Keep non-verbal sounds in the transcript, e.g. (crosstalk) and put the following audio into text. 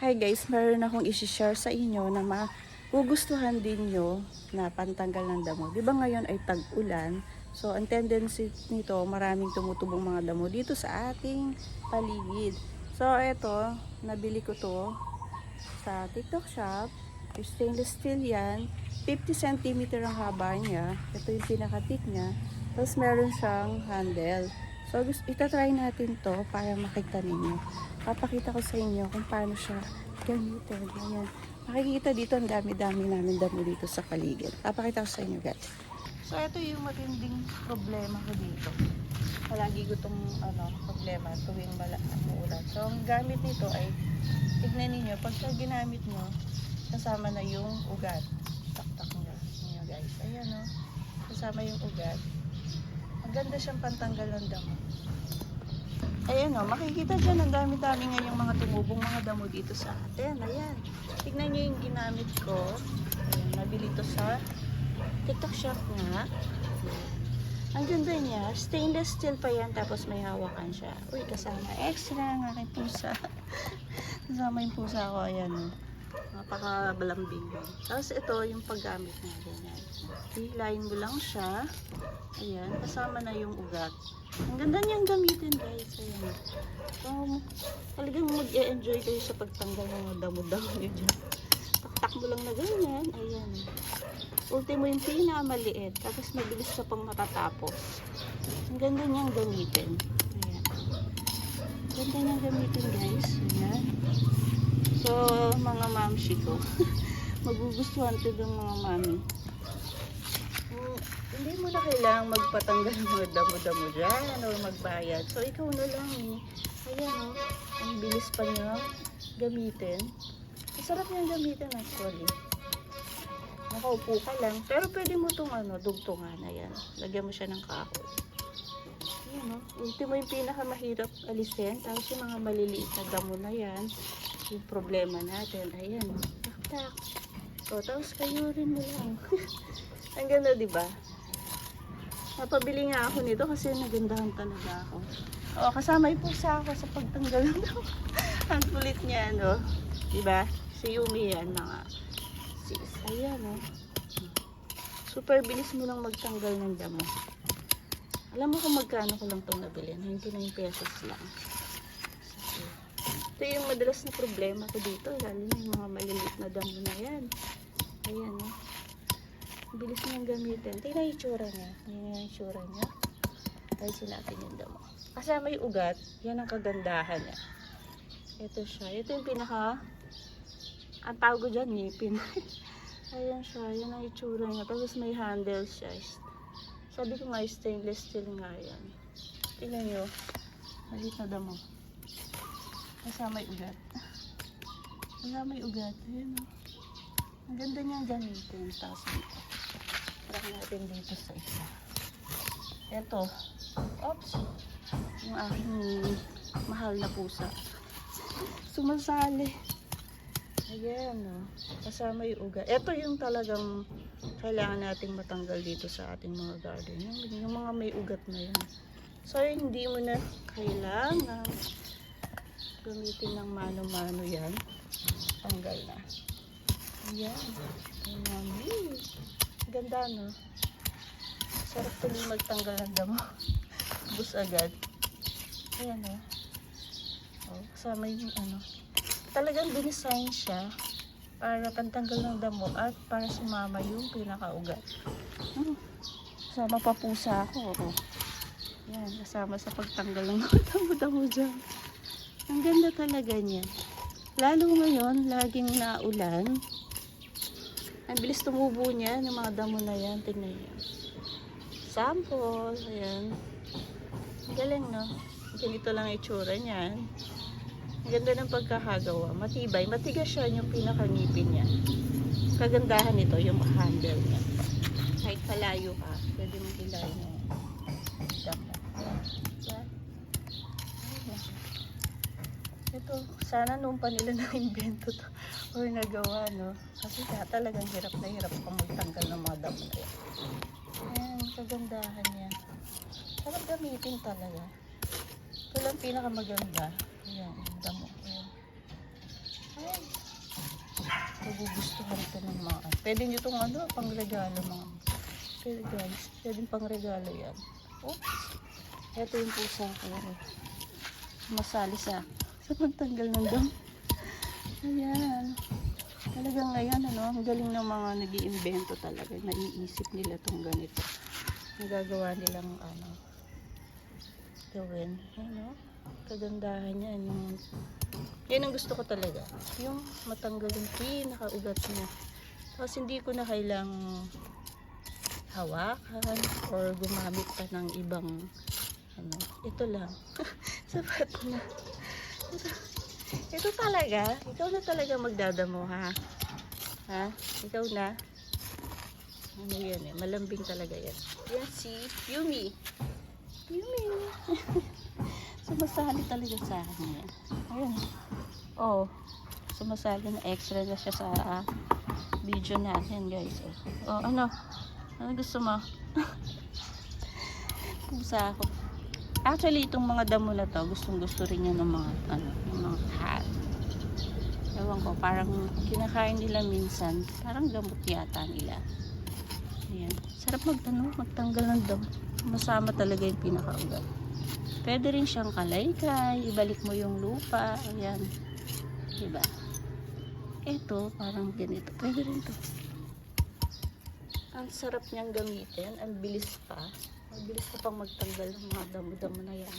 Hi guys, meron akong isi-share sa inyo na magugustuhan din nyo na pantanggal ng damo. Ba ngayon ay tag-ulan? So, ang tendency nito, maraming tumutubong mga damo dito sa ating paligid. So, eto, nabili ko to sa TikTok shop. Stainless steel yan. 50 cm ang haba niya. Ito yung pinaka-thick niya. Tapos meron siyang handle. So, gusto, itatry natin to para makita ninyo. Papakita ko sa inyo kung paano siya gamitin. Ayan. Makikita dito ang dami-dami namin damo dito sa paligid. Papakita ko sa inyo guys. So, ito yung matinding problema ko dito. Palagi ko itong ano, problema tuwing mala- umuulan. So, ang gamit nito ay, tignan ninyo, pagka ginamit nyo, kasama na yung ugat. Tak-tak nyo. Nyo guys. Ayan o. Kasama yung ugat. Maganda siyang pantanggal ng damo. Ayan o, makikita dyan, ang dami-dami nga yung mga tumubong mga damo dito sa atin. Ayan. Tignan nyo yung ginamit ko. Ayan, nabili to sa TikTok shop nga. Ang ganda niya, stainless steel pa yan, tapos may hawakan siya. Uy, kasama extra ang aking pusa. (laughs) kasama yung pusa ko, ayan o. Napaka-balambing. Tapos ito, yung paggamit niya, ganyan. Hilayin mo lang siya. Ayan, kasama na yung ugat. Ang ganda niyang gamitin guys. Ayan. So, talagang mag-e-enjoy kayo sa pagtanggal ng damo-damo (laughs) niyo dyan. Taktak mo lang na ganyan. Ayan. Ultimo yung pinakamaliit. Tapos mabilis ka pang matatapos. Ang ganda niyang gamitin. Ayan. Ganda niyang gamitin guys. Ayan. So, mga mamshi ko. (laughs) Magugustuhan to ng mga mami. Mm, hindi mo na kailangang magpatanggal ng mga damo-damo dyan or magbayad. So, ikaw na lang eh. Ayan o. ang bilis pa niya gamitin. Masarap niyang gamitin actually. Nakaupo ka lang. Pero pwede mo itong ano, dugtungan. Ayan. Lagyan mo siya ng kahoy. Ayan o. Ultimo yung pinakamahirap alisin. Tapos yung mga maliliit na damo na yan. Yung problema natin. Ayan. Tak-tak. So, tapos kayurin mo lang. (laughs) Ang ganda, di ba? Napabili nga ako nito kasi nagandahan talaga ako. O, kasama yung pusa ako sa pagtanggal ng damo. (laughs) Ang kulit niya, no? Di ba? Si Yumi yan, mga sis. Ayan, no? Super bilis mo lang magtanggal ng damo. Alam mo kung magkano ko lang itong nabili? 99 pesos lang. Ito yung madalas na problema ko dito. Lalo na yung mga maliliit na damo na yan. Ayan, no? Ang bilis niyang gamitin. Tingnan yung itsura niya. Tingnan yung itsura niya. Ayusin natin yung damo. Kasama yung ugat, yan ang kagandahan niya. Ito siya. Ito yung pinaka, ang tawag ko dyan, ngipin. (laughs) Ayan siya. Yan ang itsura niya. Tapos may handle siya. Sabi ko nga, stainless steel nga yan. Tingnan nyo. Maliit na damo. Kasama yung ugat. Kasama yung ugat. Ayan o. Ang ganda niyang gamitin. Tapos dito. Try natin dito sa isa. Ito. Oops. Yung aking mahal na pusa. Sumasali. Ayan, no. Kasama yung uga. Ito yung talagang kailangan nating matanggal dito sa ating mga garden. Yung, yung mga may ugat na yan. So, hindi mo na kailangan gamitin ng mano-mano yan. Tanggal na. Ayan. Ayan. Ganda, no? Sarap tuloy magtanggal ng damo. (laughs) Bus agad. Ayan, no? Oh, kasama yung ano. Talagang dinesign siya para pantanggal ng damo at para sumama yung pinakaugat. Hmm. Kasama pa pusa ako. Oh. Yan, kasama sa pagtanggal ng damo-damo dyan. Ang ganda talaga niya. Lalo ngayon, laging naulan. Ang bilis tumubo niya ng mga damo na yan. Tingnan niyo. Sample. Ayan. Galing, no? Ganito lang itsura niyan. Ganda ng pagkakagawa. Matibay. Matigas siya yung pinakangipin niya. Kagandahan nito, yung handle niya. Kahit palayo ka, pwede. Damo. Diba? Ayan. Ito, sana noon pa nila na-invento to or nagawa, no? Kasi ka, talagang hirap na hirap pang magtanggal ng mga damo na yan. Ayan, kagandahan niya. Sarap gamitin talaga. Ito lang pinakamaganda. Ayan, ang damo. Ayan. Ayan, magugustuhan ito ng mga, pwede nyo itong ano, pang regalo mga, pwede guys, pwede pang regalo yan. Oops, ito yung pusa ko. Masali sa, sa pagtanggal ng dam. Ayan. Talagang ngayon, ano, ang galing ng mga nag iimbento talaga. Naiisip nila itong ganito. Nagagawa nilang, ano, gawin. Ano, kagandahan niya. Yung, yan ang gusto ko talaga. Yung matanggal yung pinakaugat niya. Tapos hindi ko na kailang hawakan or gumamit pa ng ibang ano, ito lang. (laughs) Sapat na. Ito, ito talaga. Ikaw na talaga magdadamo ha. Ha? Ikaw na. Ano yan eh. Malambing talaga yan. Yan si Yumi. Yumi. (laughs) Sumasali talaga sa akin yan. Ayan. Oh. Sumasali na extra na siya sa ah, video natin guys. Oh, oh ano? Ano gusto mo? (laughs) Pusa ako. Actually, itong mga damo na to, gustong gusto rin yan ng mga, ano, ng mga cat. Ewan ko, parang kinakain nila minsan, parang gamot yata nila. Ayan. Sarap magtanong, magtanggal ng damo. Masama talaga yung pinakaugat. Pwede rin siyang kalaykay, ibalik mo yung lupa, ayan. Diba? Ito, parang ganito. Pwede rin to. Ang sarap niyang gamitin, ang bilis pa. Ang bilis pa pang magtanggal ng mga damo-damo na yan.